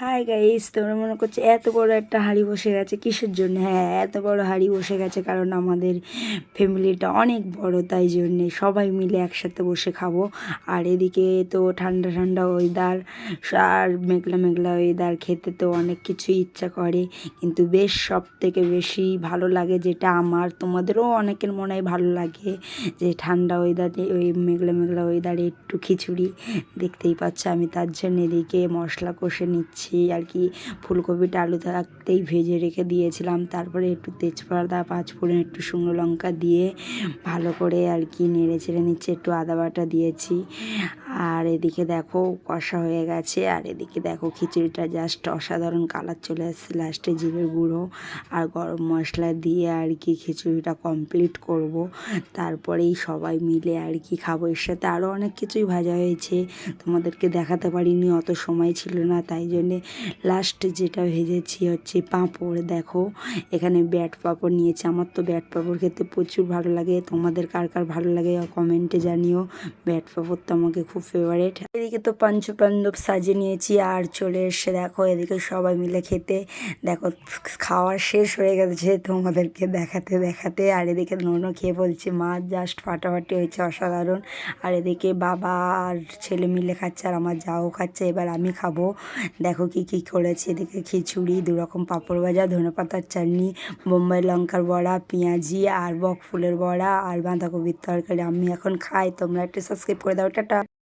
Hi guys তোমরা মনে করছ এত বড় একটা হাঁড়ি বসে গেছে? কিসের জন্য? হ্যাঁ এত বড় হাঁড়ি বসে গেছে কারণ আমাদের ফ্যামিলিটা অনেক বড়, তাই জন্যে সবাই মিলে একসাথে বসে খাব। আর এদিকে তো ঠান্ডা ঠান্ডা ওয়েদার আর মেঘলা মেঘলা ওয়েদার খেতে তো অনেক কিছু ইচ্ছা করে। কিন্তু বেশ সব থেকে বেশি ভালো লাগে যেটা আমার, তোমাদেরও অনেকের মনে হয় ভালো লাগে যে ঠান্ডা ওয়েদারে ওই মেঘলা মেঘলা ওয়েদারে একটু খিচুড়ি দেখতেই পাচ্ছ। আমি তার জন্য এদিকে মশলা কষে নিচ্ছি। আর কি। ফুলকপিটা আলু থাকতেই ভেজে রেখে দিয়েছিলাম। তারপরে একটু তেজপাতা, পাঁচফোড়ন, একটু শুকনো লঙ্কা দিয়ে ভালো করে আর কি নেড়ে ছেড়ে নিচ্ছে, একটু আদা বাটা দিয়েছি। আর এদিকে দেখো কষা হয়ে গেছে, আর এদিকে দেখো খিচুড়িটা জাস্ট অসাধারণ কালার চলে আসছে লাস্টে জিরের গুঁড়ো আর গরম মশলা দিয়ে আর কি খিচুড়িটা কমপ্লিট করব। তারপরেই সবাই মিলে আর কি খাব। এর সাথে আরও অনেক কিছুই ভাজা হয়েছে, তোমাদেরকে দেখাতে পারিনি, অত সময় ছিল না, তাই জন্যে লাস্ট যেটা ভেজেছি হচ্ছে পাঁপড়। দেখো এখানে ব্যাট পাঁপড় নিয়েছি, আমার তো ব্যাট পাঁপড় খেতে প্রচুর ভালো লাগে, তোমাদের কার কার ভালো লাগে কমেন্টে জানিও। ব্যাট পাঁপড় তো আমাকে খুব ফেভারেট এদিকে তো পঞ্চপাণ্ডব সাজিয়ে নিয়েছি আর চলে এসে দেখো, এদিকে সবাই মিলে খেতে। দেখো, খাওয়া শেষ হয়ে গেছে তোমাদেরকে দেখাতে দেখাতে। আর এদিকে নোনো খেয়ে বলছে মা জাস্ট ফাটাফাটি হয়েছে অসাধারণ। আর এদিকে বাবা আর ছেলে মিলে খাচ্ছে আর আমার যাও খাচ্ছে, এবার আমি খাব। দেখো কি কি করেছে এদিকে খিচুড়ি দু রকম পাঁপড় ভাজা ধনে পাতার চাটনি, বোম্বাই লঙ্কার বড়া, পেঁয়াজি আর বক ফুলের বড়া আর বাঁধাকপির তরকারি। আমি এখন খাই, তোমরা একটু সাবস্ক্রাইব করে দাও, টাটা।